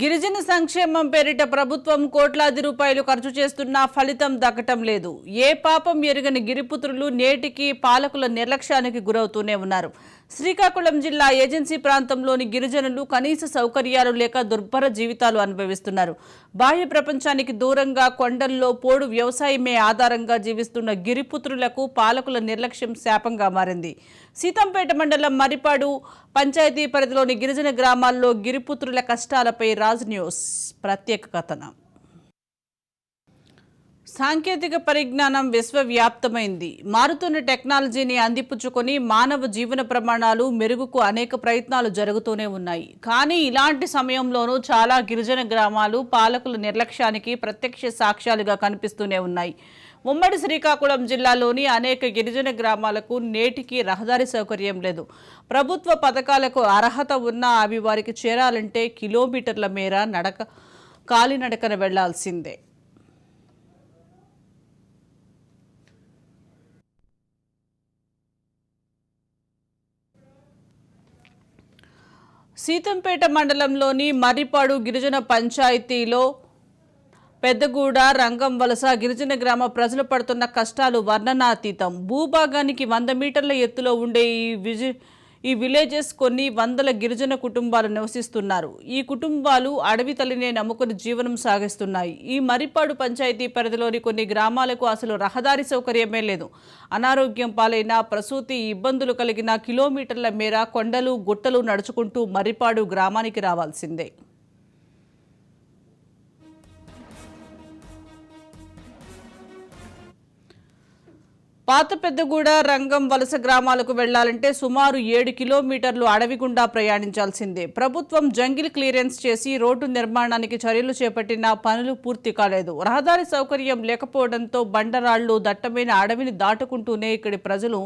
గిరిజన సంక్షేమం పేరిట ప్రభుత్వం కోట్లాది రూపాయలు ఖర్చు చేస్తున్నా ఫలితం దక్కటం లేదు. ఏ పాపం ఎరుగని గిరిపుత్రులు నేటికి పాలకుల నిర్లక్ష్యానికి గురవుతూనే ఉన్నారు. శ్రీకాకుళం జిల్లా ఏజెన్సీ ప్రాంతంలోని గిరిజనులు కనీస సౌకర్యాలు లేక దుర్భర జీవితాలు అనుభవిస్తున్నారు. బాహ్య ప్రపంచానికి దూరంగా కొండల్లో పోడు వ్యవసాయమే ఆధారంగా జీవిస్తున్న గిరిపుత్రులకు పాలకుల నిర్లక్ష్యం శాపంగా మారింది. సీతంపేట మండలం మరిపాడు పంచాయతీ పరిధిలోని గిరిజన గ్రామాల్లో గిరిపుత్రుల కష్టాలపై రాజ్ న్యూస్ ప్రత్యేక కథనం. సాంకేతిక పరిజ్ఞానం విశ్వవ్యాప్తమైంది. మారుతున్న టెక్నాలజీని అందిపుచ్చుకొని మానవ జీవన ప్రమాణాలు మెరుగుకు అనేక ప్రయత్నాలు జరుగుతూనే ఉన్నాయి. కానీ ఇలాంటి సమయంలోనూ చాలా గిరిజన గ్రామాలు పాలకుల నిర్లక్ష్యానికి ప్రత్యక్ష సాక్ష్యాలుగా కనిపిస్తూనే ఉన్నాయి. ఉమ్మడి శ్రీకాకుళం జిల్లాలోని అనేక గిరిజన గ్రామాలకు నేటికి రహదారి సౌకర్యం లేదు. ప్రభుత్వ పథకాలకు అర్హత ఉన్నా అవి వారికి చేరాలంటే కిలోమీటర్ల మేర నడక కాలినడకన వెళ్ళాల్సిందే. సీతంపేట మండలంలోని మర్రిపాడు గిరిజన పంచాయతీలో పెద్దగూడ రంగం వలస గిరిజన గ్రామ ప్రజలు పడుతున్న కష్టాలు వర్ణనాతీతం. భూభాగానికి వంద మీటర్ల ఎత్తులో ఉండే ఈ విజి ఈ విలేజెస్ కొన్ని వందల గిరిజన కుటుంబాలు నివసిస్తున్నారు. ఈ కుటుంబాలు అడవి తల్లినే నమ్ముకుని జీవనం సాగిస్తున్నాయి. ఈ మరిపాడు పంచాయతీ పరిధిలోని కొన్ని గ్రామాలకు అసలు రహదారి సౌకర్యమే లేదు. అనారోగ్యం పాలైన ప్రసూతి ఇబ్బందులు కలిగిన కిలోమీటర్ల మేర కొండలు గుట్టలు నడుచుకుంటూ మరిపాడు గ్రామానికి రావాల్సిందే. పాత పెద్దగూడ రంగం వలస గ్రామాలకు వెళ్ళాలంటే సుమారు ఏడు కిలోమీటర్లు అడవి గుండా ప్రయాణించాల్సిందే. ప్రభుత్వం జంగిల్ క్లియరెన్స్ చేసి రోడ్డు నిర్మాణానికి చర్యలు చేపట్టిన పనులు పూర్తి కాలేదు. రహదారి సౌకర్యం లేకపోవడంతో బండరాళ్ళు దట్టమైన అడవిని దాటుకుంటూనే ఇక్కడి ప్రజలు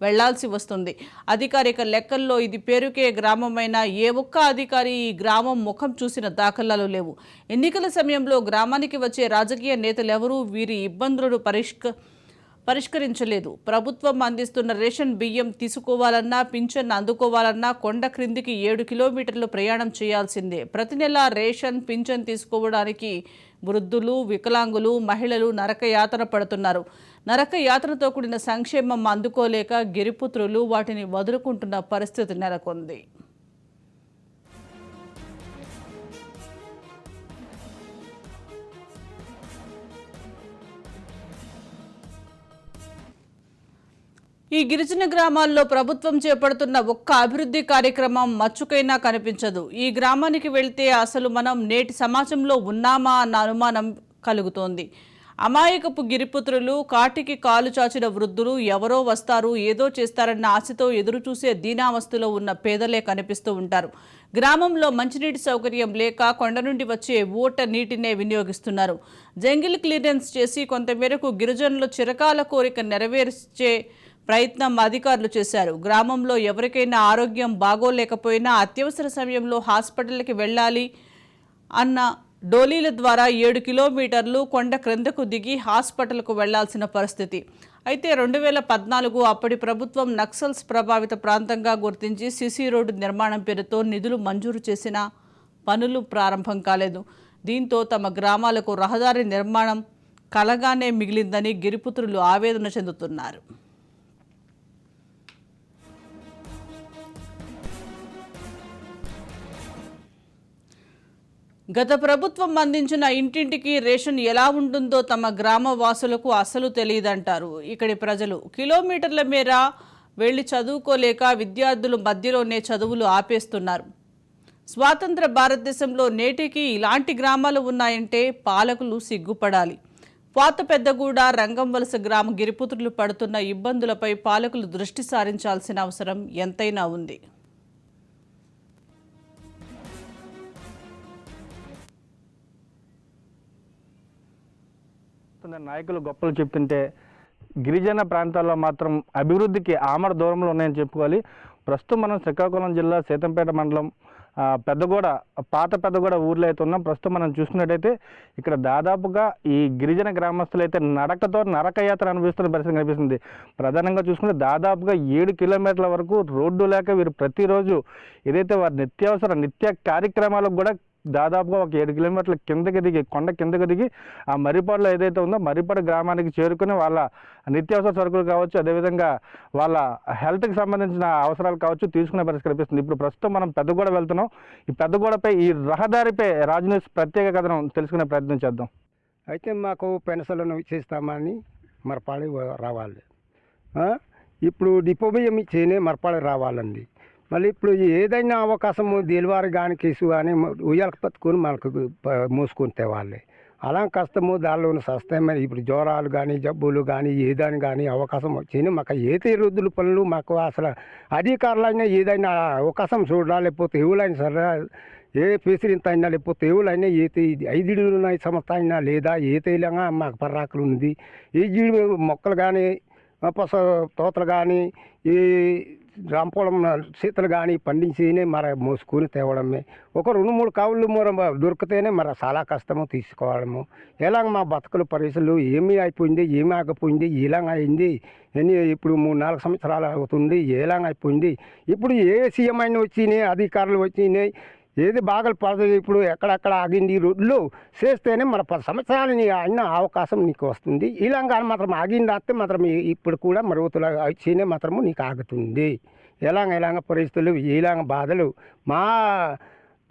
వెళ్ళాల్సి వస్తుంది. అధికారిక లెక్కల్లో ఇది పేరుకే గ్రామమైన ఏ ఒక్క అధికారి ఈ గ్రామం ముఖం చూసిన దాఖలాలు లేవు. ఎన్నికల సమయంలో గ్రామానికి వచ్చే రాజకీయ నేతలెవరూ వీరి ఇబ్బందులను పరిష్క పరిష్కరించలేదు. ప్రభుత్వం అందిస్తున్న రేషన్ బియ్యం తీసుకోవాలన్నా పింఛన్ అందుకోవాలన్నా కొండ క్రిందికి ఏడు కిలోమీటర్లు ప్రయాణం చేయాల్సిందే. ప్రతి నెల రేషన్ పింఛన్ తీసుకోవడానికి వృద్ధులు వికలాంగులు మహిళలు నరక యాతన పడుతున్నారు. నరక యాతనతో కూడిన సంక్షేమం అందుకోలేక గిరిపుత్రులు వాటిని వదులుకుంటున్న పరిస్థితి నెలకొంది. ఈ గిరిజన గ్రామాల్లో ప్రభుత్వం చేపడుతున్న ఒక్క అభివృద్ధి కార్యక్రమం మచ్చుకైనా కనిపించదు. ఈ గ్రామానికి వెళ్తే అసలు మనం నేటి సమాజంలో ఉన్నామా అన్న అనుమానం కలుగుతోంది. అమాయకపు గిరిపుత్రులు కాటికి కాలు చాచిన వృద్ధులు ఎవరో వస్తారు ఏదో చేస్తారన్న ఆశతో ఎదురుచూసే దీనావస్థలో ఉన్న పేదలే కనిపిస్తూ ఉంటారు. గ్రామంలో మంచినీటి సౌకర్యం లేక కొండ నుండి వచ్చే ఊట నీటినే వినియోగిస్తున్నారు. జంగిల్ క్లియరెన్స్ చేసి కొంతమేరకు గిరిజనులు చిరకాల కోరిక నెరవేర్చే ప్రయత్నం అధికారులు చేశారు. గ్రామంలో ఎవరికైనా ఆరోగ్యం బాగోలేకపోయినా అత్యవసర సమయంలో హాస్పిటల్కి వెళ్ళాలి అన్న డోలీల ద్వారా ఏడు కిలోమీటర్లు కొండ క్రిందకు దిగి హాస్పిటల్కు వెళ్ళాల్సిన పరిస్థితి. అయితే రెండు వేల పద్నాలుగు అప్పటి ప్రభుత్వం నక్సల్స్ ప్రభావిత ప్రాంతంగా గుర్తించి సిసి రోడ్డు నిర్మాణం పేరుతో నిధులు మంజూరు చేసిన పనులు ప్రారంభం కాలేదు. దీంతో తమ గ్రామాలకు రహదారి నిర్మాణం కలగానే మిగిలిందని గిరిపుత్రులు ఆవేదన చెందుతున్నారు. గత ప్రభుత్వం అందించిన ఇంటింటికి రేషన్ ఎలా ఉంటుందో తమ గ్రామ వాసులకు అసలు తెలియదంటారు. ఇక్కడి ప్రజలు కిలోమీటర్ల మేర వెళ్ళి చదువుకోలేక విద్యార్థులు మధ్యలోనే చదువులు ఆపేస్తున్నారు. స్వాతంత్ర భారతదేశంలో నేటికి ఇలాంటి గ్రామాలు ఉన్నాయంటే పాలకులు సిగ్గుపడాలి. పాత పెద్దగూడ రంగం వలస గ్రామ గిరిపుత్రులు పడుతున్న ఇబ్బందులపై పాలకులు దృష్టి సారించాల్సిన అవసరం ఎంతైనా ఉంది. కొందరు నాయకులు గొప్పలు చెప్తుంటే గిరిజన ప్రాంతాల్లో మాత్రం అభివృద్ధికి ఆమర దూరంలో ఉన్నాయని చెప్పుకోవాలి. ప్రస్తుతం మనం శ్రీకాకుళం జిల్లా సీతంపేట మండలం పెద్దగూడ పాత పెద్దగూడ ఊర్లో అయితే ఉన్నాం. ప్రస్తుతం మనం చూసుకున్నట్టయితే ఇక్కడ దాదాపుగా ఈ గిరిజన గ్రామస్తులు అయితే నడకతో నరకయాత్ర అనుభవిస్తున్న పరిస్థితి కనిపిస్తుంది. ప్రధానంగా చూసుకుంటే దాదాపుగా ఏడు కిలోమీటర్ల వరకు రోడ్డు లేక వీరు ప్రతిరోజు ఏదైతే వారి నిత్యావసర నిత్య కార్యక్రమాలకు కూడా దాదాపుగా ఒక ఏడు కిలోమీటర్ల కిందకి దిగి కొండ కిందకి దిగి ఆ మర్రిపాడులో ఏదైతే ఉందో మర్రిపాడు గ్రామానికి చేరుకుని వాళ్ళ నిత్యావసర సరుకులు కావచ్చు అదేవిధంగా వాళ్ళ హెల్త్కి సంబంధించిన అవసరాలు కావచ్చు తీసుకునే పరిస్థితి కనిపిస్తుంది. ఇప్పుడు ప్రస్తుతం మనం పెద్దగూడ వెళ్తున్నాం. ఈ పెద్దగూడపై ఈ రహదారిపై రాజు న్యూస్ ప్రత్యేక కథనం తెలుసుకునే ప్రయత్నం చేద్దాం. అయితే మాకు పెన్సలను ఇచ్చేస్తామని మరపాడి రావాలి. ఇప్పుడు డిపో బియ్యం ఇచ్చేనే మరపాడి రావాలండి. మళ్ళీ ఇప్పుడు ఏదైనా అవకాశం డెలివరీ కానీ కేసు కానీ ఉయ్యాలకు పట్టుకొని మనకు మూసుకుంటే మోసుకొని అలా కష్టము దానిలో సస్తాయి మరి ఇప్పుడు జ్వరాలు కానీ జబ్బులు కానీ ఏదని కానీ అవకాశం వచ్చింది. మాకు ఏ రుద్దుల పనులు మాకు అసలు అధికారులైనా ఏదైనా అవకాశం చూడాలి లేకపోతే ఎవరైనా సరే ఏ పేసిరింత అయినా లేకపోతే ఎవరైనా ఏ ఐదు సంస్థ అయినా లేదా ఏ తేలంగా మాకు పర్రాకులు ఉంది. ఈ జీడి మొక్కలు కానీ పస తోతలు కానీ ఈ రాంపోళం శీతలు కానీ పండించినే మరి మోసుకొని తేవడమే. ఒక రెండు మూడు కావులు మూర దొరికితేనే మరి చాలా కష్టము తీసుకోవడము. ఎలాగ మా బతుకుల పరిస్థితులు ఏమీ అయిపోయింది ఏమీ ఆగిపోయింది ఎలాగ అయింది ఎన్ని ఇప్పుడు మూడు నాలుగు సంవత్సరాలు అవుతుంది ఎలాగ అయిపోయింది. ఇప్పుడు ఏ సీఎం అయినా వచ్చినాయి అధికారులు వచ్చినాయి ఏది బాగా పడదు. ఇప్పుడు ఎక్కడెక్కడ ఆగింది ఈ రోడ్లు చేస్తేనే మన పది సంవత్సరాలు నీ అయిన అవకాశం నీకు వస్తుంది. ఇలాగా మాత్రం ఆగింది వస్తే మాత్రం ఇప్పుడు కూడా మరుగుతుల వచ్చినే మాత్రము నీకు ఆగుతుంది. ఎలాగ ఎలాగ పరిస్థితులు ఇలాగ బాధలు. మా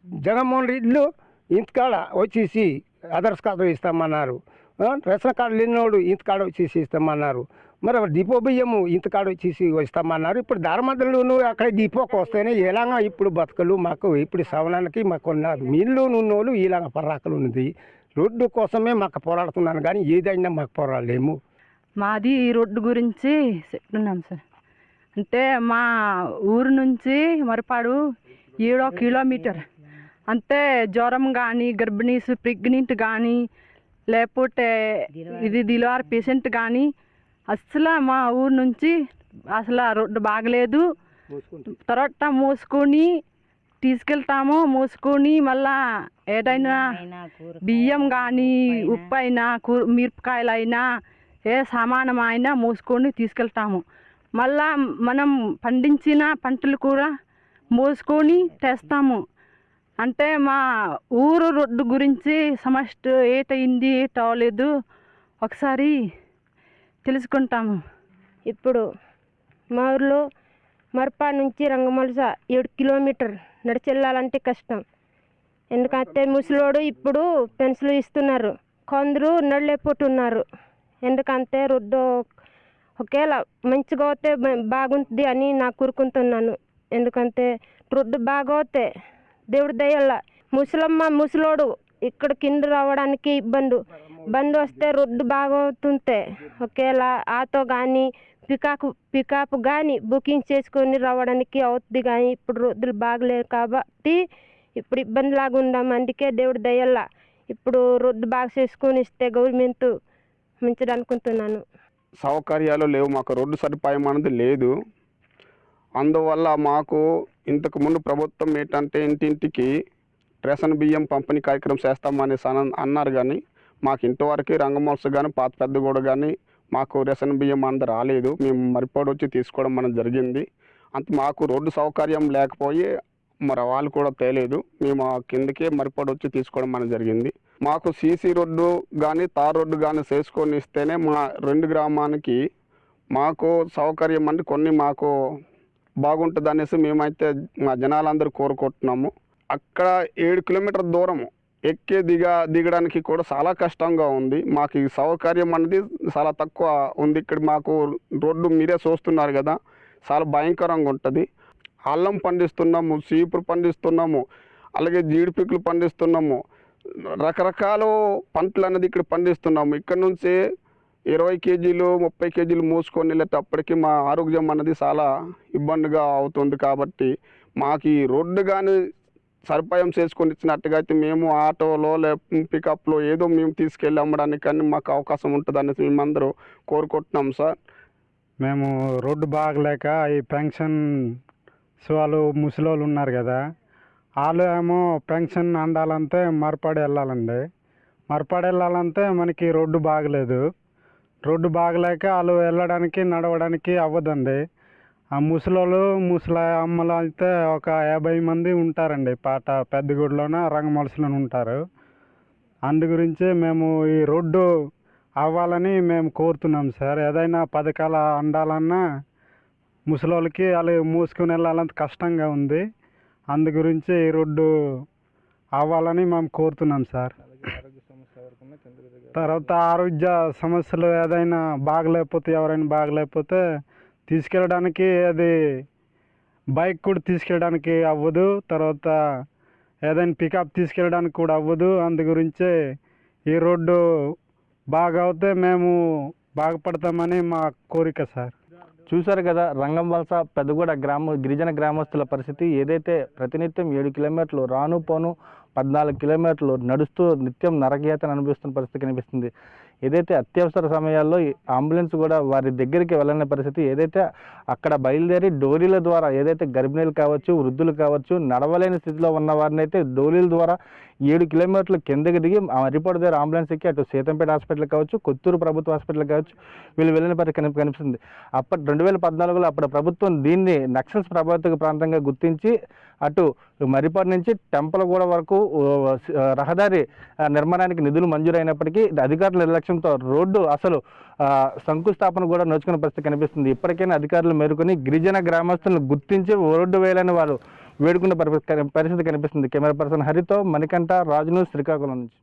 జగన్మోహన్ రెడ్డిలు ఇంతకాడ వచ్చేసి అదర్స్ కార్డు ఇస్తామన్నారు. రేషన్ కార్డు లేనివాడు ఇంతకాడ వచ్చేసి ఇస్తామన్నారు. మరి డిపో బియ్యము ఇంతకాడ వచ్చేసి ఇస్తామన్నారు. ఇప్పుడు ధర్మదలు అక్కడ డిపోకి వస్తేనే ఇలాగ ఇప్పుడు బతకలు మాకు ఇప్పుడు సవనానికి మాకు ఉన్న మీళ్ళు నున్నోళ్ళు ఇలాగ పర్రాకలు ఉన్నది. రోడ్డు కోసమే మాకు పోరాడుతున్నాను కానీ ఏదైనా మాకు పోరాడలేము. మాది ఈ రోడ్డు గురించి చెప్తున్నాం సార్. అంటే మా ఊరు నుంచి మరపాడు ఏడో కిలోమీటర్. అంటే జ్వరం కానీ గర్భిణీస్ ప్రెగ్నెంట్ కానీ లేకపోతే ఇది దిలవార్ పేషెంట్ కానీ అసలు మా ఊరు నుంచి అసలు రోడ్డు బాగలేదు. తర్వాత మోసుకొని తీసుకెళ్తాము మోసుకొని మళ్ళా ఏదైనా బియ్యం కానీ ఉప్పు అయినా మిరపకాయలు అయినా ఏ సామానం అయినా మోసుకొని తీసుకెళ్తాము. మళ్ళా మనం పండించిన పంటలు కూడా మోసుకొని తెస్తాము. అంటే మా ఊరు రోడ్డు గురించి సమస్య ఏటయింది ఏట అవ్వలేదు ఒకసారి తెలుసుకుంటాము. ఇప్పుడు మా ఊర్లో మర్పా నుంచి రంగమలస ఏడు కిలోమీటర్ నడిచెళ్ళాలంటే కష్టం. ఎందుకంటే ముసలోడు ఇప్పుడు పెన్సిల్ ఇస్తున్నారు. కొందరు నడలేకపోతున్నారు. ఎందుకంటే రోడ్డు ఒకేలా మంచిగా పోతే బాగుంటుంది అని నాకు కోరుకుంటున్నాను. ఎందుకంటే రోడ్డు బాగోతే దేవుడి దయల్ల ముసలమ్మ ముసలోడు ఇక్కడ కింద రావడానికి ఇబ్బంది. బండి వస్తే రోడ్డు బాగవుతుంటే ఒకేలా ఆటో కానీ పికాకు పికప్ కానీ బుకింగ్ చేసుకొని రావడానికి అవుతుంది కానీ ఇప్పుడు రోడ్లు బాగలేవు కాబట్టి ఇప్పుడు ఇబ్బంది లాగా ఉందాం. అందుకే దేవుడి దయల్ల ఇప్పుడు రోడ్డు బాగా చేసుకొని ఇస్తే గవర్నమెంట్ మంచిది అనుకుంటున్నాను సౌకర్యాలు లేవు. మాకు రోడ్డు సదుపాయం అనేది లేదు. అందువల్ల మాకు ఇంతకుముందు ప్రభుత్వం ఏంటంటే ఇంటింటికి రేషన్ బియ్యం పంపిణీ కార్యక్రమం చేస్తామని అన- అన్నారు కానీ మాకు ఇంతవరకు రంగమోత్స కానీ పాత పెద్దగూడ కానీ మాకు రేషన్ బియ్యం అంత రాలేదు. మేము మరిపోడు వచ్చి తీసుకోవడం అనేది జరిగింది. అంత మాకు రోడ్డు సౌకర్యం లేకపోయి మరి వాళ్ళు కూడా తేలేదు. మేము కిందకే మరిపోడు వచ్చి తీసుకోవడం అనేది జరిగింది. మాకు సీసీ రోడ్డు కానీ తార్ రోడ్డు కానీ చేసుకొని ఇస్తేనే మా రెండు గ్రామానికి మాకు సౌకర్యం అంటే కొన్ని మాకు బాగుంటుంది అనేసి మేమైతే మా జనాలందరూ కోరుకుంటున్నాము. అక్కడ ఏడు కిలోమీటర్ దూరం ఎక్కే దిగ దిగడానికి కూడా చాలా కష్టంగా ఉంది. మాకు ఈ సౌకర్యం అనేది చాలా తక్కువ ఉంది. ఇక్కడ మాకు రోడ్డు మీరే చూస్తున్నారు కదా చాలా భయంకరంగా ఉంటుంది. అల్లం పండిస్తున్నాము సీపులు పండిస్తున్నాము అలాగే జీడిపిక్కులు పండిస్తున్నాము. రకరకాల పంటలు అనేది ఇక్కడ పండిస్తున్నాము. ఇక్కడ నుంచి ఇరవై కేజీలు ముప్పై కేజీలు మోసుకొని వెళ్ళేటప్పటికి మా ఆరోగ్యం అన్నది చాలా ఇబ్బందిగా అవుతుంది కాబట్టి మాకు ఈ రోడ్డు కానీ సదుపాయం చేసుకొని ఇచ్చినట్టుగా అయితే మేము ఆటోలో లే పికప్లో ఏదో మేము తీసుకెళ్ళి అమ్మడానికి కానీ మాకు అవకాశం ఉంటుంది అనేసి మేమందరూ కోరుకుంటున్నాం సార్. మేము రోడ్డు బాగలేక ఈ పెన్షన్ వాళ్ళు ముసలోళ్ళు ఉన్నారు కదా వాళ్ళు ఏమో పెన్షన్ అందాలంటే మరపడి వెళ్ళాలండి. మరపడి వెళ్ళాలంటే మనకి రోడ్డు బాగలేదు. రోడ్డు బాగలేక వాళ్ళు వెళ్ళడానికి నడవడానికి అవ్వదండి. ఆ ముసలోళ్ళు ముసలి అమ్మలు అయితే ఒక యాభై మంది ఉంటారండి. పాట పెద్దగూడలోన రంగమలసలోనే ఉంటారు. అందు గురించి మేము ఈ రోడ్డు అవ్వాలని మేము కోరుతున్నాం సార్. ఏదైనా పథకాలు అందాలన్నా ముసలోళ్ళకి వాళ్ళు మూసుకుని వెళ్ళాలంత కష్టంగా ఉంది. అందు గురించి ఈ రోడ్డు అవ్వాలని మేము కోరుతున్నాం సార్. తర్వాత ఆరోగ్య సమస్యలు ఏదైనా బాగలేకపోతే ఎవరైనా బాగలేకపోతే తీసుకెళ్ళడానికి అది బైక్ కూడా తీసుకెళ్ళడానికి అవ్వదు. తర్వాత ఏదైనా పికప్ తీసుకెళ్ళడానికి కూడా అవ్వదు. అందు గురించి ఈ రోడ్డు బాగా అవుతే మేము బాగుపడతామని మా కోరిక సార్. చూశారు కదా రంగం వలస పెద్దగూడ గ్రామ గిరిజన గ్రామస్తుల పరిస్థితి ఏదైతే ప్రతినిత్యం ఏడు కిలోమీటర్లు రాను పోను పద్నాలుగు కిలోమీటర్లు నడుస్తూ నిత్యం నరకయాతను అనుభవిస్తున్న పరిస్థితి కనిపిస్తుంది. ఏదైతే అత్యవసర సమయాల్లో అంబులెన్స్ కూడా వారి దగ్గరికి వెళ్ళని పరిస్థితి ఏదైతే అక్కడ బయలుదేరి డోలీల ద్వారా ఏదైతే గర్భిణీలు కావచ్చు వృద్ధులు కావచ్చు నడవలేని స్థితిలో ఉన్న వారిని అయితే డోలీల ద్వారా ఏడు కిలోమీటర్లు కిందకి దిగి రిపోర్ట్ దగ్గర అంబులెన్స్ ఎక్కి అటు సీతంపేట హాస్పిటల్ కావచ్చు కొత్తూరు ప్రభుత్వ హాస్పిటల్ కావచ్చు వీళ్ళు వెళ్ళిన పరిస్థితి కనిపి కనిపిస్తుంది. అప్పటి రెండు వేల పద్నాలుగులో అప్పుడు ప్రభుత్వం దీన్ని నక్సల్స్ ప్రభావిత ప్రాంతంగా గుర్తించి అటు మరిపాడు నుంచి టెంపలగూడ వరకు రహదారి నిర్మాణానికి నిధులు మంజూరైనప్పటికీ అధికారుల నిర్లక్ష్యంతో రోడ్డు అసలు శంకుస్థాపన కూడా నోచుకునే పరిస్థితి కనిపిస్తుంది. ఇప్పటికైనా అధికారులు మేరుకొని గిరిజన గ్రామస్తులను గుర్తించి రోడ్డు వేయాలని వారు వేడుకున్న పరిస్థితి పరిస్థితి కనిపిస్తుంది. కెమెరా పర్సన్ హరితో మణికంఠ రాజును శ్రీకాకుళం నుంచి.